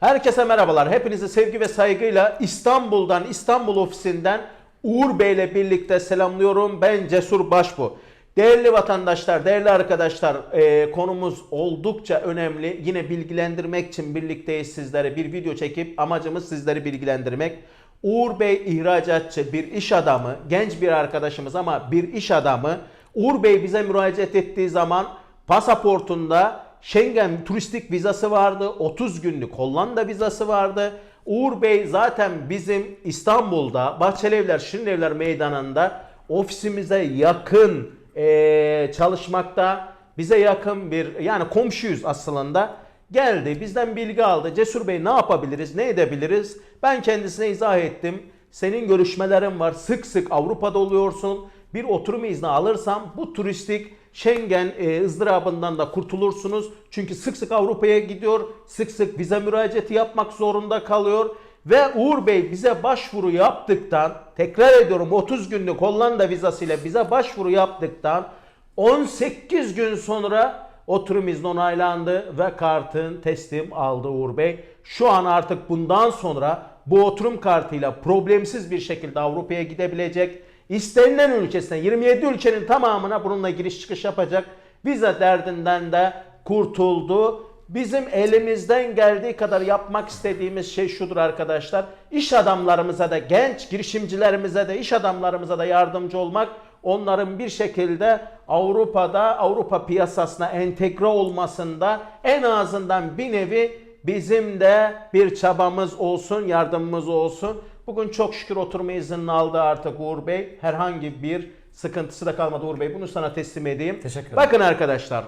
Herkese merhabalar. Hepinizi sevgi ve saygıyla İstanbul'dan, İstanbul ofisinden Uğur Bey ile birlikte selamlıyorum. Ben Cesur Başbu. Değerli vatandaşlar, değerli arkadaşlar, e, konumuz oldukça önemli. Yine bilgilendirmek için birlikteyiz sizlere. Bir video çekip amacımız sizleri bilgilendirmek. Uğur Bey ihracatçı, bir iş adamı, genç bir arkadaşımız ama bir iş adamı. Uğur Bey bize müracaat ettiği zaman pasaportunda Schengen turistik vizası vardı. 30 günlük Hollanda vizası vardı. Uğur Bey zaten bizim İstanbul'da Bahçelievler Şirinevler Meydanı'nda ofisimize yakın eee, çalışmakta. Bize yakın bir yani komşuyuz aslında. Geldi bizden bilgi aldı. Cesur Bey ne yapabiliriz ne edebiliriz? Ben kendisine izah ettim. Senin görüşmelerin var. Sık sık Avrupa'da oluyorsun. Bir oturum izni alırsam bu turistik Schengen e, ızdırabından da kurtulursunuz. Çünkü sık sık Avrupa'ya gidiyor. Sık sık vize müracaatı yapmak zorunda kalıyor. Ve Uğur Bey bize başvuru yaptıktan, tekrar ediyorum 30 günlük Hollanda vizasıyla bize başvuru yaptıktan 18 gün sonra oturum izni onaylandı ve kartın teslim aldı Uğur Bey. Şu an artık bundan sonra bu oturum kartıyla problemsiz bir şekilde Avrupa'ya gidebilecek. İstenilen ülkesine 27 ülkenin tamamına bununla giriş çıkış yapacak. Vize derdinden de kurtuldu. Bizim elimizden geldiği kadar yapmak istediğimiz şey şudur arkadaşlar. İş adamlarımıza da genç girişimcilerimize de iş adamlarımıza da yardımcı olmak. Onların bir şekilde Avrupa'da Avrupa piyasasına entegre olmasında en azından bir nevi bizim de bir çabamız olsun, yardımımız olsun. Bugün çok şükür oturma iznini aldı artık Uğur Bey. Herhangi bir sıkıntısı da kalmadı Uğur Bey. Bunu sana teslim edeyim. Teşekkür ederim. Bakın arkadaşlar.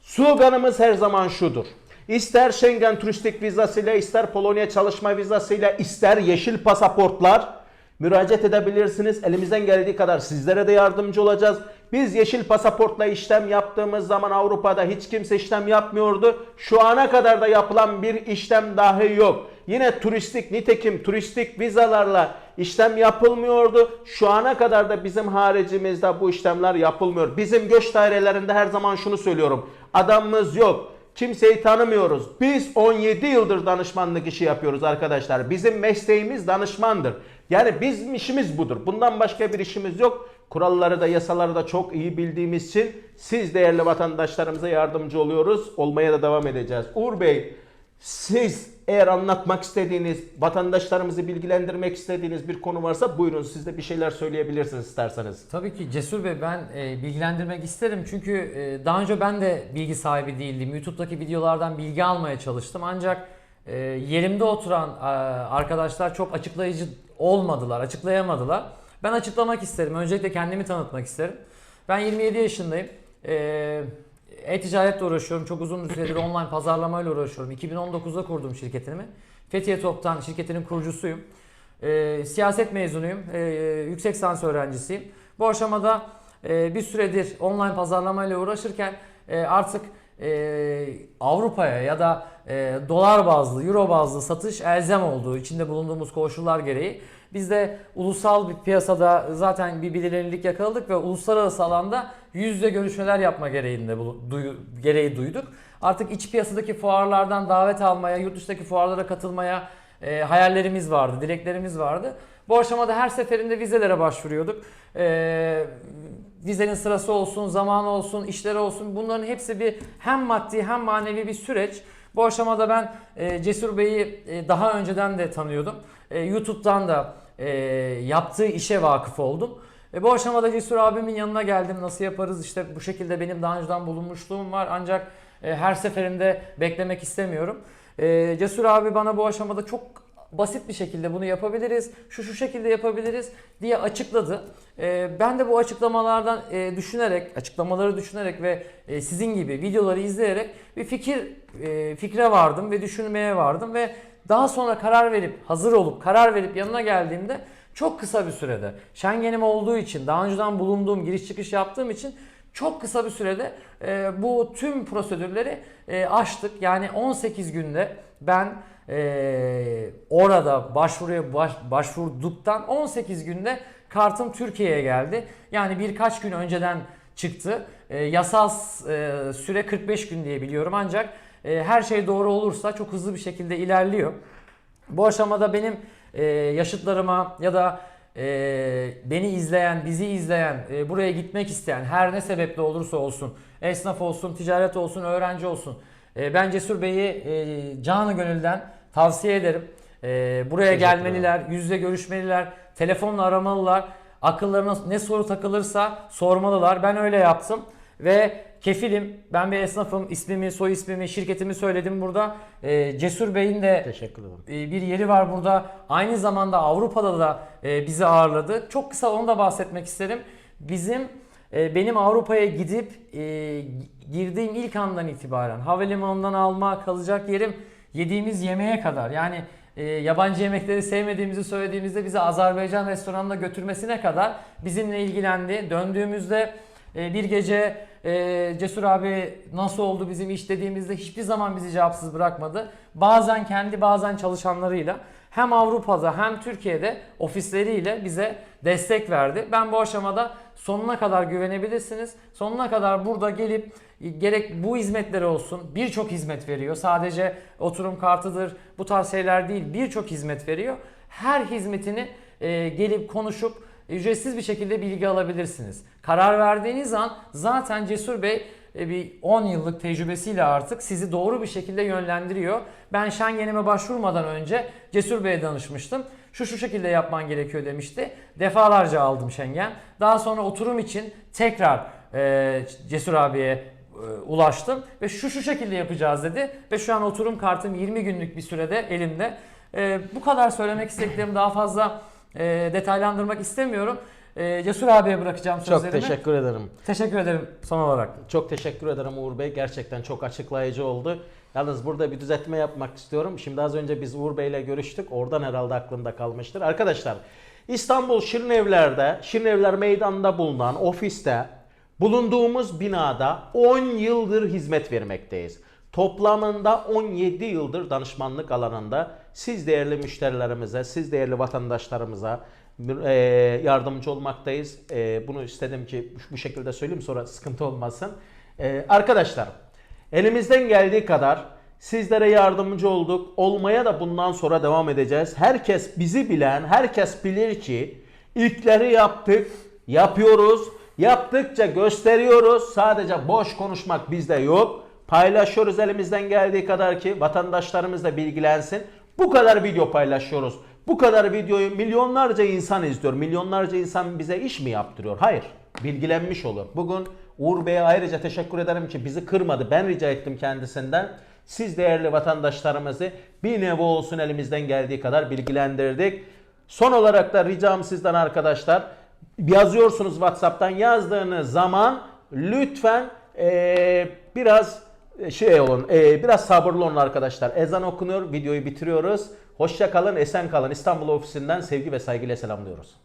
Sloganımız her zaman şudur. İster Schengen turistik vizasıyla, ister Polonya çalışma vizasıyla, ister yeşil pasaportlar müracaat edebilirsiniz. Elimizden geldiği kadar sizlere de yardımcı olacağız. Biz yeşil pasaportla işlem yaptığımız zaman Avrupa'da hiç kimse işlem yapmıyordu. Şu ana kadar da yapılan bir işlem dahi yok. Yine turistik nitekim turistik vizalarla işlem yapılmıyordu. Şu ana kadar da bizim haricimizde bu işlemler yapılmıyor. Bizim göç dairelerinde her zaman şunu söylüyorum. Adamımız yok. Kimseyi tanımıyoruz. Biz 17 yıldır danışmanlık işi yapıyoruz arkadaşlar. Bizim mesleğimiz danışmandır. Yani bizim işimiz budur. Bundan başka bir işimiz yok. Kuralları da yasaları da çok iyi bildiğimiz için siz değerli vatandaşlarımıza yardımcı oluyoruz. Olmaya da devam edeceğiz. Uğur Bey siz eğer anlatmak istediğiniz, vatandaşlarımızı bilgilendirmek istediğiniz bir konu varsa buyurun siz de bir şeyler söyleyebilirsiniz isterseniz. Tabii ki Cesur Bey ben e, bilgilendirmek isterim çünkü e, daha önce ben de bilgi sahibi değildim. YouTube'daki videolardan bilgi almaya çalıştım ancak e, yerimde oturan e, arkadaşlar çok açıklayıcı olmadılar, açıklayamadılar. Ben açıklamak isterim. Öncelikle kendimi tanıtmak isterim. Ben 27 yaşındayım. E, E-ticaretle uğraşıyorum. Çok uzun süredir online pazarlamayla uğraşıyorum. 2019'da kurdum şirketimi. Fethiye Top'tan şirketinin kurucusuyum. E, siyaset mezunuyum. E, yüksek lisans öğrencisiyim. Bu aşamada e, bir süredir online pazarlamayla uğraşırken e, artık e, Avrupa'ya ya da e, dolar bazlı, euro bazlı satış elzem olduğu içinde bulunduğumuz koşullar gereği biz de ulusal bir piyasada zaten bir bilinirlik yakaladık ve uluslararası alanda yüz yüze görüşmeler yapma gereğinde duyu- gereği duyduk. Artık iç piyasadaki fuarlardan davet almaya, yurt dışındaki fuarlara katılmaya e, hayallerimiz vardı, dileklerimiz vardı. Bu aşamada her seferinde vizelere başvuruyorduk. E, vizenin sırası olsun, zamanı olsun, işleri olsun bunların hepsi bir hem maddi hem manevi bir süreç. Bu aşamada ben e, Cesur Bey'i e, daha önceden de tanıyordum. E, YouTube'dan da e, yaptığı işe vakıf oldum. E, bu aşamada Cesur abimin yanına geldim. Nasıl yaparız? İşte bu şekilde benim daha önceden bulunmuşluğum var. Ancak e, her seferinde beklemek istemiyorum. E, Cesur abi bana bu aşamada çok basit bir şekilde bunu yapabiliriz, şu şu şekilde yapabiliriz diye açıkladı. Ee, ben de bu açıklamalardan e, düşünerek, açıklamaları düşünerek ve e, sizin gibi videoları izleyerek bir fikir e, fikre vardım ve düşünmeye vardım ve daha sonra karar verip, hazır olup karar verip yanına geldiğimde çok kısa bir sürede Schengen'im olduğu için, daha önceden bulunduğum, giriş çıkış yaptığım için çok kısa bir sürede e, bu tüm prosedürleri e, aştık. Yani 18 günde ben e, orada başvuruya baş, başvurduktan 18 günde kartım Türkiye'ye geldi. Yani birkaç gün önceden çıktı. E, yasal e, süre 45 gün diye biliyorum ancak e, her şey doğru olursa çok hızlı bir şekilde ilerliyor. Bu aşamada benim e, yaşıtlarıma ya da e, beni izleyen, bizi izleyen, e, buraya gitmek isteyen her ne sebeple olursa olsun, esnaf olsun, ticaret olsun, öğrenci olsun. e, ben Cesur Bey'i e, canı gönülden tavsiye ederim. E, buraya gelmeliler, yüz yüze görüşmeliler, telefonla aramalılar. Akıllarına ne soru takılırsa sormalılar. Ben öyle yaptım ve kefilim. Ben bir esnafım. İsmimi, soy ismimi, şirketimi söyledim burada. E, Cesur Bey'in de Teşekkür ederim. e, bir yeri var burada. Aynı zamanda Avrupa'da da e, bizi ağırladı. Çok kısa onu da bahsetmek isterim. Bizim e, benim Avrupa'ya gidip e, girdiğim ilk andan itibaren havalimanından alma, kalacak yerim, yediğimiz yemeğe kadar. Yani e, yabancı yemekleri sevmediğimizi söylediğimizde bizi Azerbaycan restoranına götürmesine kadar bizimle ilgilendi. Döndüğümüzde e, bir gece e, Cesur abi nasıl oldu bizim iş dediğimizde hiçbir zaman bizi cevapsız bırakmadı. Bazen kendi bazen çalışanlarıyla hem Avrupa'da hem Türkiye'de ofisleriyle bize destek verdi. Ben bu aşamada sonuna kadar güvenebilirsiniz. Sonuna kadar burada gelip gerek bu hizmetleri olsun birçok hizmet veriyor. Sadece oturum kartıdır bu tarz şeyler değil birçok hizmet veriyor. Her hizmetini e, gelip konuşup ücretsiz bir şekilde bilgi alabilirsiniz. Karar verdiğiniz an zaten Cesur Bey e, bir 10 yıllık tecrübesiyle artık sizi doğru bir şekilde yönlendiriyor. Ben Schengen'ime başvurmadan önce Cesur Bey'e danışmıştım. Şu şu şekilde yapman gerekiyor demişti. Defalarca aldım Schengen. Daha sonra oturum için tekrar e, Cesur abiye e, ulaştım ve şu şu şekilde yapacağız dedi ve şu an oturum kartım 20 günlük bir sürede elimde. E, bu kadar söylemek istediklerimi daha fazla e, detaylandırmak istemiyorum. E, Cesur abiye bırakacağım Çok sözlerimi. teşekkür ederim. Teşekkür ederim son olarak. Çok teşekkür ederim Uğur Bey. Gerçekten çok açıklayıcı oldu. Yalnız burada bir düzeltme yapmak istiyorum. Şimdi az önce biz Uğur Bey ile görüştük. Oradan herhalde aklında kalmıştır. Arkadaşlar İstanbul Şirinevler'de, Şirinevler Meydanı'nda bulunan ofiste bulunduğumuz binada 10 yıldır hizmet vermekteyiz. Toplamında 17 yıldır danışmanlık alanında siz değerli müşterilerimize, siz değerli vatandaşlarımıza e, yardımcı olmaktayız. E, bunu istedim ki bu şekilde söyleyeyim sonra sıkıntı olmasın. E, arkadaşlar elimizden geldiği kadar sizlere yardımcı olduk. Olmaya da bundan sonra devam edeceğiz. Herkes bizi bilen, herkes bilir ki ilkleri yaptık, yapıyoruz. Yaptıkça gösteriyoruz. Sadece boş konuşmak bizde yok. Paylaşıyoruz elimizden geldiği kadar ki vatandaşlarımız da bilgilensin. Bu kadar video paylaşıyoruz. Bu kadar videoyu milyonlarca insan izliyor. Milyonlarca insan bize iş mi yaptırıyor? Hayır. Bilgilenmiş olur. Bugün Uğur Bey'e ayrıca teşekkür ederim ki bizi kırmadı. Ben rica ettim kendisinden. Siz değerli vatandaşlarımızı bir nevi olsun elimizden geldiği kadar bilgilendirdik. Son olarak da ricam sizden arkadaşlar yazıyorsunuz WhatsApp'tan yazdığınız zaman lütfen eee, biraz şey olun, eee, biraz sabırlı olun arkadaşlar. Ezan okunuyor, videoyu bitiriyoruz. Hoşça kalın, esen kalın. İstanbul ofisinden sevgi ve saygıyla selamlıyoruz.